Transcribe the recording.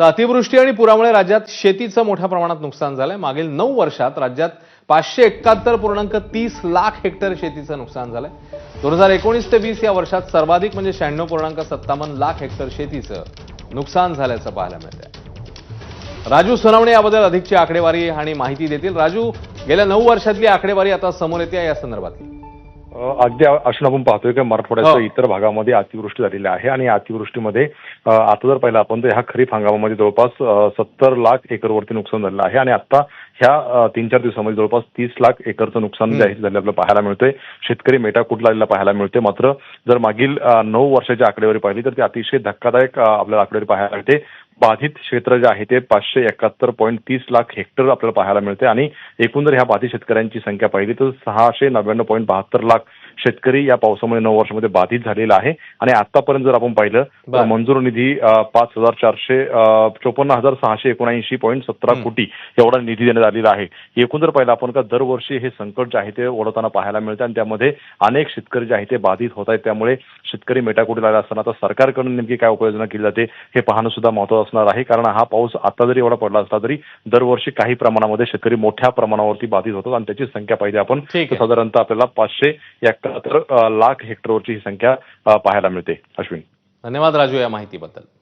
तर अतिवृष्टी आणि पुरामुळे राज्यात शेतीचं मोठ्या प्रमाणात नुकसान झालंय. मागील नऊ वर्षात राज्यात पाचशे एकाहत्तर पूर्णांक तीस लाख हेक्टर शेतीचं नुकसान झालंय. दोन हजार एकोणीस ते वीस या वर्षात सर्वाधिक म्हणजे शहाण्णव पूर्णांक सत्तावन्न लाख हेक्टर शेतीचं नुकसान झाल्याचं पाहायला मिळतंय. राजू सोनवणे याबद्दल अधिकची आकडेवारी आणि माहिती देतील. राजू गेल्या नऊ वर्षातली आकडेवारी आता समोर येते या संदर्भातली. अगदी असून आपण पाहतोय की हो. मराठवाड्याच्या इतर भागामध्ये अतिवृष्टी झालेली आहे आणि अतिवृष्टीमध्ये आता जर पाहिलं आपण तर ह्या खरीप हंगामामध्ये जवळपास सत्तर लाख एकरवरती नुकसान झालेलं आहे आणि आता ह्या तीन चार दिवसामध्ये जवळपास तीस लाख एकरचं नुकसान जे आहे ते झालेलं आपल्याला पाहायला मिळतंय. शेतकरी मेटाकूट लागलेला पाहायला मिळते मात्र जर मागील नऊ वर्षाची आकडेवारी पाहिली तर ती अतिशय धक्कादायक आपल्याला आकडेवारी पाहायला मिळते. बाधित क्षेत्र जे आहे ते पाचशे एकाहत्तर पॉईंट तीस लाख हेक्टर आपल्याला पाहायला मिळते आणि एकूण जर ह्या बाधित शेतकऱ्यांची संख्या पाहिली तर सहाशे नव्याण्णव पॉईंट बहात्तर लाख शेतकरी या पावसामुळे नऊ वर्षामध्ये बाधित झालेला आहे आणि आतापर्यंत जर आपण पाहिलं तर. मंजूर निधी पाच हजार चारशे चोपन्न हजार सहाशे एकोणऐंशी पॉईंट सतरा. कोटी एवढा निधी देण्यात आलेला आहे एकूण जर पाहिलं आपण का दरवर्षी हे संकट जे आहे ते ओढवताना पाहायला मिळतं आणि त्यामध्ये अनेक शेतकरी जे आहे ते बाधित होत आहेत त्यामुळे शेतकरी मेटाकुटी लागला असताना आता सरकारकडून नेमकी काय उपाययोजना केली जाते हे पाहणं सुद्धा महत्वाचं असणार आहे. कारण हा पाऊस आता जरी एवढा पडला असला तरी दरवर्षी काही प्रमाणामध्ये शेतकरी मोठ्या प्रमाणावरती बाधित होतात आणि त्याची संख्या पाहिजे आपण. साधारणतः आपल्याला पाचशे एकाहत्तर लाख हेक्टरवरची ही संख्या पाहायला मिळते. अश्विन. धन्यवाद राजू या माहितीबद्दल.